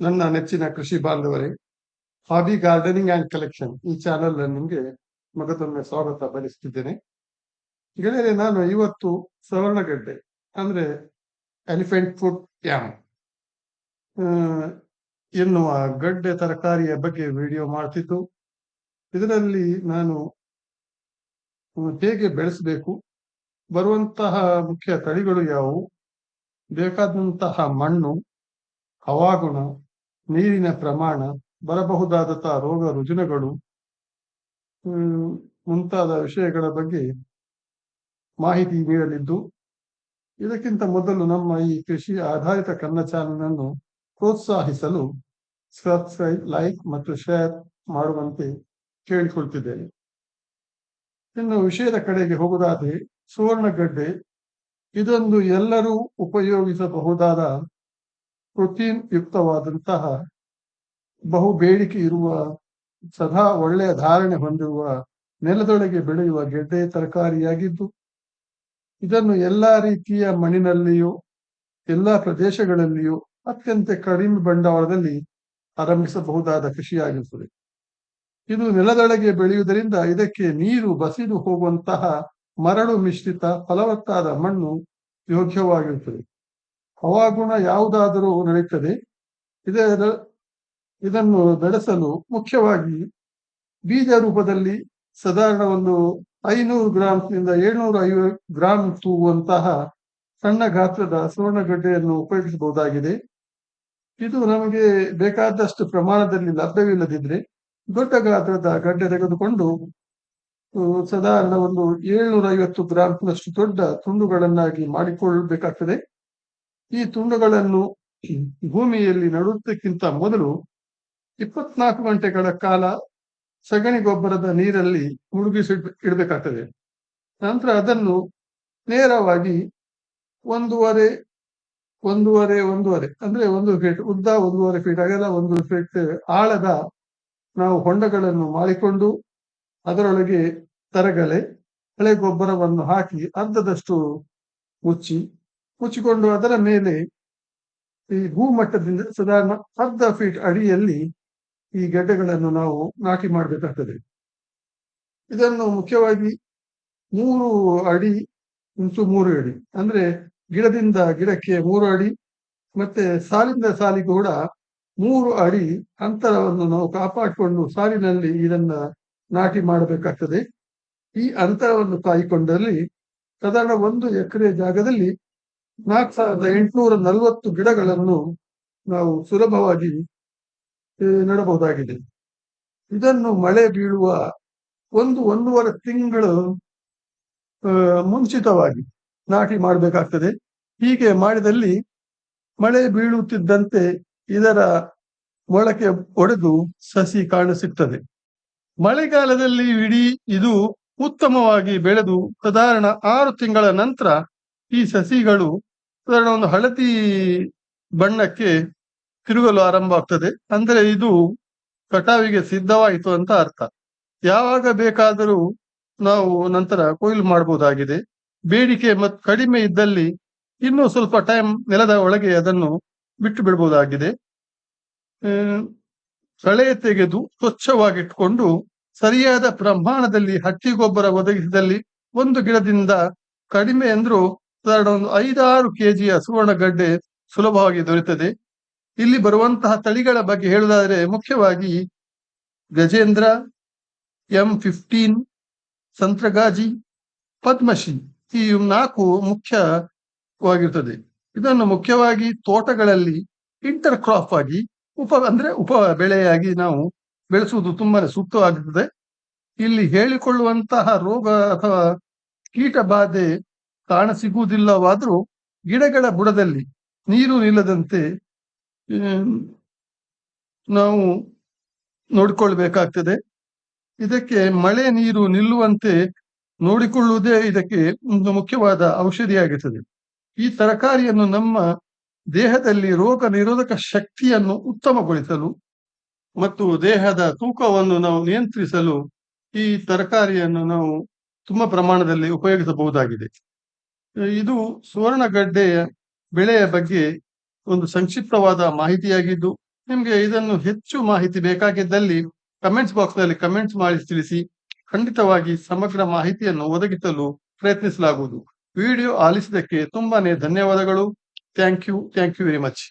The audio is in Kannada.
ನನ್ನ ನೆಚ್ಚಿನ ಕೃಷಿ ಬಾಂಧವರೇ, ಹಾಬಿ ಗಾರ್ಡನಿಂಗ್ ಅಂಡ್ ಕಲೆಕ್ಷನ್ ಈ ಚಾನೆಲ್ ನಿಮಗೆ ಮಗದೊಮ್ಮೆ ಸ್ವಾಗತ ಬಯಸುತ್ತಿದ್ದೇನೆ ಗೆಳೆಯರೆ, ನಾನು ಇವತ್ತು ಸವರ್ಣಗಡ್ಡೆ, ಅಂದ್ರೆ ಎಲಿಫೆಂಟ್ ಫುಡ್ ಯಾಮ್ ಎನ್ನುವ ಗಡ್ಡೆ ತರಕಾರಿಯ ಬಗ್ಗೆ ವಿಡಿಯೋ ಮಾಡ್ತಿದ್ದು ಇದರಲ್ಲಿ ನಾನು ಹೇಗೆ ಬೆಳೆಸಬೇಕು, ಬರುವಂತಹ ಮುಖ್ಯ ತಳಿಗಳು ಯಾವುವು, ಬೇಕಾದಂತಹ ಮಣ್ಣು, ಹವಾಗುಣ ನೀರಿನ ಪ್ರಮಾಣ ಬರಬಹುದಾದಂತಹ ರೋಗ ರುಜಿನಗಳು ಮುಂತಾದ ವಿಷಯಗಳ ಬಗ್ಗೆ ಮಾಹಿತಿ ನೀಡಲಿದ್ದು, ಇದಕ್ಕಿಂತ ಮೊದಲು ನಮ್ಮ ಈ ಕೃಷಿ ಆಧಾರಿತ ಕನ್ನಡ ಚಾನೆಲ್ ಅನ್ನು ಪ್ರೋತ್ಸಾಹಿಸಲು ಸಬ್ಸ್ಕ್ರೈಬ್ ಲೈಕ್ ಮತ್ತು ಶೇರ್ ಮಾಡುವಂತೆ ಕೇಳಿಕೊಳ್ತಿದ್ದೇನೆ. ಇನ್ನು ವಿಷಯದ ಕಡೆಗೆ ಹೋಗುವುದಾದ್ರೆ ಸುವರ್ಣಗಡ್ಡೆ. ಇದೊಂದು ಎಲ್ಲರೂ ಉಪಯೋಗಿಸಬಹುದಾದ ಪ್ರೋಟೀನ್ ಯುಕ್ತವಾದಂತಹ ಬಹು ಬೇಡಿಕೆ ಇರುವ, ಸದಾ ಒಳ್ಳೆಯ ಧಾರಣೆ ಹೊಂದಿರುವ, ನೆಲದೊಳಗೆ ಬೆಳೆಯುವ ಗೆಡ್ಡೆ ತರಕಾರಿಯಾಗಿದ್ದು, ಇದನ್ನು ಎಲ್ಲಾ ರೀತಿಯ ಮಣ್ಣಿನಲ್ಲಿಯೂ, ಎಲ್ಲಾ ಪ್ರದೇಶಗಳಲ್ಲಿಯೂ ಅತ್ಯಂತ ಕಡಿಮೆ ಬಂಡವಾಳದಲ್ಲಿ ಆರಂಭಿಸಬಹುದಾದ ಕೃಷಿಯಾಗಿರುತ್ತದೆ. ಇದು ನೆಲದೊಳಗೆ ಬೆಳೆಯುವುದರಿಂದ ಇದಕ್ಕೆ ನೀರು ಬಸಿದು ಹೋಗುವಂತಹ ಮರಳು ಮಿಶ್ರಿತ ಫಲವತ್ತಾದ ಮಣ್ಣು ಯೋಗ್ಯವಾಗಿರುತ್ತದೆ. ಹವಾಗುಣ ಯಾವುದಾದರೂ ನಡೆಯುತ್ತದೆ ಇದರ, ಇದನ್ನು ಬೆಳೆಸಲು ಮುಖ್ಯವಾಗಿ ಬೀಜ ರೂಪದಲ್ಲಿ ಸಾಧಾರಣ ಒಂದು ಐನೂರು ಗ್ರಾಂನಿಂದ ಏಳ್ನೂರ ಐವತ್ತು ಗ್ರಾಂ ತೂಗುವಂತಹ ಸಣ್ಣ ಗಾತ್ರದ ಸುವರ್ಣಗಡ್ಡೆಯನ್ನು ಉಪಯೋಗಿಸಬಹುದಾಗಿದೆ. ಇದು ನಮಗೆ ಬೇಕಾದಷ್ಟು ಪ್ರಮಾಣದಲ್ಲಿ ಲಭ್ಯವಿಲ್ಲದಿದ್ರೆ ದೊಡ್ಡ ಗಾತ್ರದ ಗಡ್ಡೆ ತೆಗೆದುಕೊಂಡು ಸಾಧಾರಣ ಒಂದು ಏಳ್ನೂರ ಐವತ್ತು ಗ್ರಾಂನಷ್ಟು ದೊಡ್ಡ ತುಂಡುಗಳನ್ನಾಗಿ ಮಾಡಿಕೊಳ್ಳಬೇಕಾಗ್ತದೆ. ಈ ತುಂಡುಗಳನ್ನು ಭೂಮಿಯಲ್ಲಿ ನಡುವುದಕ್ಕಿಂತ ಮೊದಲು ಇಪ್ಪತ್ನಾಲ್ಕು ಗಂಟೆಗಳ ಕಾಲ ಸಗಣಿ ಗೊಬ್ಬರದ ನೀರಲ್ಲಿ ಮುಳುಗಿಸಿ ಇಡಬೇಕಾಗ್ತದೆ. ನಂತರ ಅದನ್ನು ನೇರವಾಗಿ ಒಂದೂವರೆ ಒಂದೂವರೆ ಒಂದೂವರೆ, ಅಂದ್ರೆ ಒಂದು ಫೀಟ್ ಉದ್ದ, ಒಂದೂವರೆ ಫೀಟ್ ಅಗಲ, ಒಂದು ಫೀಟ್ ಆಳದ ನಾವು ಹೊಂಡಗಳನ್ನು ಮಾಡಿಕೊಂಡು ಅದರೊಳಗೆ ತರಗಲೆ, ಹಳೆ ಗೊಬ್ಬರವನ್ನು ಹಾಕಿ ಅರ್ಧದಷ್ಟು ಮುಚ್ಚಿ ಮುಚ್ಚಿಕೊಂಡು ಅದರ ಮೇಲೆ ಈ ಭೂಮಟ್ಟದಿಂದ ಸಾಧಾರಣ ಅರ್ಧ ಫೀಟ್ ಅಡಿಯಲ್ಲಿ ಈ ಗೆಡ್ಡೆಗಳನ್ನು ನಾವು ನಾಟಿ ಮಾಡಬೇಕಾಗ್ತದೆ. ಇದನ್ನು ಮುಖ್ಯವಾಗಿ ಮೂರು ಅಡಿ ಇಂಟು ಮೂರು ಅಡಿ, ಅಂದ್ರೆ ಗಿಡದಿಂದ ಗಿಡಕ್ಕೆ ಮೂರು ಅಡಿ ಮತ್ತೆ ಸಾಲಿಂದ ಸಾಲಿ ಕೂಡ ಮೂರು ಅಡಿ ಅಂತರವನ್ನು ನಾವು ಕಾಪಾಡಿಕೊಂಡು ಸಾಲಿನಲ್ಲಿ ಇದನ್ನ ನಾಟಿ ಮಾಡಬೇಕಾಗ್ತದೆ. ಈ ಅಂತರವನ್ನು ಕಾಯಿಕೊಂಡಲ್ಲಿ ಸಾಧಾರಣ ಒಂದು ಎಕರೆ ಜಾಗದಲ್ಲಿ ನಾಲ್ಕು ಸಾವಿರದ ಎಂಟುನೂರ ನಲವತ್ತು ಗಿಡಗಳನ್ನು ನಾವು ಸುಲಭವಾಗಿ ನೆಡಬಹುದಾಗಿದೆ. ಇದನ್ನು ಮಳೆ ಬೀಳುವ ಒಂದು ಒಂದೂವರೆ ತಿಂಗಳು ಮುಂಚಿತವಾಗಿ ನಾಟಿ ಮಾಡಬೇಕಾಗ್ತದೆ. ಹೀಗೆ ಮಾಡಿದಲ್ಲಿ ಮಳೆ ಬೀಳುತ್ತಿದ್ದಂತೆ ಇದರ ಮೊಳಕೆ ಒಡೆದು ಸಸಿ ಕಾಣಸಿಗ್ತದೆ ಮಳೆಗಾಲದಲ್ಲಿ ಇಡೀ ಇದು ಉತ್ತಮವಾಗಿ ಬೆಳೆದು, ಸಾಧಾರಣ ಆರು ತಿಂಗಳ ನಂತರ ಈ ಸಸಿಗಳು ಸಾಧಾರಣ ಒಂದು ಹಳದಿ ಬಣ್ಣಕ್ಕೆ ತಿರುಗಲು ಆರಂಭ ಆಗ್ತದೆ. ಅಂದ್ರೆ ಇದು ಕಟಾವಿಗೆ ಸಿದ್ಧವಾಯಿತು ಅಂತ ಅರ್ಥ. ಯಾವಾಗ ಬೇಕಾದರೂ ನಾವು ನಂತರ ಕೊಯ್ಲು ಮಾಡಬಹುದಾಗಿದೆ. ಬೇಡಿಕೆ ಮತ್ತು ಕಡಿಮೆ ಇದ್ದಲ್ಲಿ ಇನ್ನೂ ಸ್ವಲ್ಪ ಟೈಮ್ ನೆಲದ ಒಳಗೆ ಅದನ್ನು ಬಿಟ್ಟು ಬಿಡಬಹುದಾಗಿದೆ. ಕಳೆ ತೆಗೆದು ಸ್ವಚ್ಛವಾಗಿಟ್ಟುಕೊಂಡು ಸರಿಯಾದ ಪ್ರಮಾಣದಲ್ಲಿ ಹಟ್ಟಿ ಗೊಬ್ಬರ ಒದಗಿಸಿದಲ್ಲಿ ಒಂದು ಗಿಡದಿಂದ ಕಡಿಮೆ ಅಂದ್ರೂ ಸಾಧಾರಣ ಒಂದು ಐದಾರು ಕೆಜಿಯ ಸುವರ್ಣಗಡ್ಡೆ ಸುಲಭವಾಗಿ ದೊರೆಯುತ್ತದೆ ಇಲ್ಲಿ ಬರುವಂತಹ ತಳಿಗಳ ಬಗ್ಗೆ ಹೇಳುವುದಾದರೆ ಮುಖ್ಯವಾಗಿ ಗಜೇಂದ್ರ, ಎಂ ಫಿಫ್ಟೀನ್, ಸಂತ್ರಗಾಜಿ, ಪದ್ಮಶ್ರೀ ಈ ನಾಲ್ಕು ಮುಖ್ಯವಾಗಿರ್ತದೆ. ಇದನ್ನು ಮುಖ್ಯವಾಗಿ ತೋಟಗಳಲ್ಲಿ ಇಂಟರ್ ಕ್ರಾಪ್ ಆಗಿ ಉಪ ಅಂದ್ರೆ ಉಪ ಬೆಳೆಯಾಗಿ ನಾವು ಬೆಳೆಸುವುದು ತುಂಬಾನೇ ಸೂಕ್ತವಾಗಿರ್ತದೆ ಇಲ್ಲಿ ಹೇಳಿಕೊಳ್ಳುವಂತಹ ರೋಗ ಅಥವಾ ಕೀಟ ಬಾಧೆ ಕಾಣಸಿಗುವುದಿಲ್ಲವಾದರೂ ಗಿಡಗಳ ಬುಡದಲ್ಲಿ ನೀರು ನಿಲ್ಲದಂತೆ ನಾವು ನೋಡಿಕೊಳ್ಬೇಕಾಗ್ತದೆ ಇದಕ್ಕೆ ಮಳೆ ನೀರು ನಿಲ್ಲುವಂತೆ ನೋಡಿಕೊಳ್ಳುವುದೇ ಇದಕ್ಕೆ ಒಂದು ಮುಖ್ಯವಾದ ಔಷಧಿಯಾಗಿರ್ತದೆ. ಈ ತರಕಾರಿಯನ್ನು ನಮ್ಮ ದೇಹದಲ್ಲಿ ರೋಗ ನಿರೋಧಕ ಶಕ್ತಿಯನ್ನು ಉತ್ತಮಗೊಳಿಸಲು ಮತ್ತು ದೇಹದ ತೂಕವನ್ನು ನಾವು ನಿಯಂತ್ರಿಸಲು ಈ ತರಕಾರಿಯನ್ನು ನಾವು ತುಂಬಾ ಪ್ರಮಾಣದಲ್ಲಿ ಉಪಯೋಗಿಸಬಹುದಾಗಿದೆ. ಇದು ಸುವರ್ಣಗಡ್ಡೆಯ ಬೆಳೆಯ ಬಗ್ಗೆ ಒಂದು ಸಂಕ್ಷಿಪ್ತವಾದ ಮಾಹಿತಿಯಾಗಿದ್ದು, ನಿಮ್ಗೆ ಇದನ್ನು ಹೆಚ್ಚು ಮಾಹಿತಿ ಬೇಕಾಗಿದ್ದಲ್ಲಿ ಕಮೆಂಟ್ಸ್ ಬಾಕ್ಸ್ನಲ್ಲಿ ಕಮೆಂಟ್ಸ್ ಮಾಡಿ ತಿಳಿಸಿ, ಖಂಡಿತವಾಗಿ ಸಮಗ್ರ ಮಾಹಿತಿಯನ್ನು ಒದಗಿಸಲು ಪ್ರಯತ್ನಿಸಲಾಗುವುದು. ವಿಡಿಯೋ ಆಲಿಸಿದ್ದಕ್ಕೆ ತುಂಬಾನೇ ಧನ್ಯವಾದಗಳು. Thank you thank you very much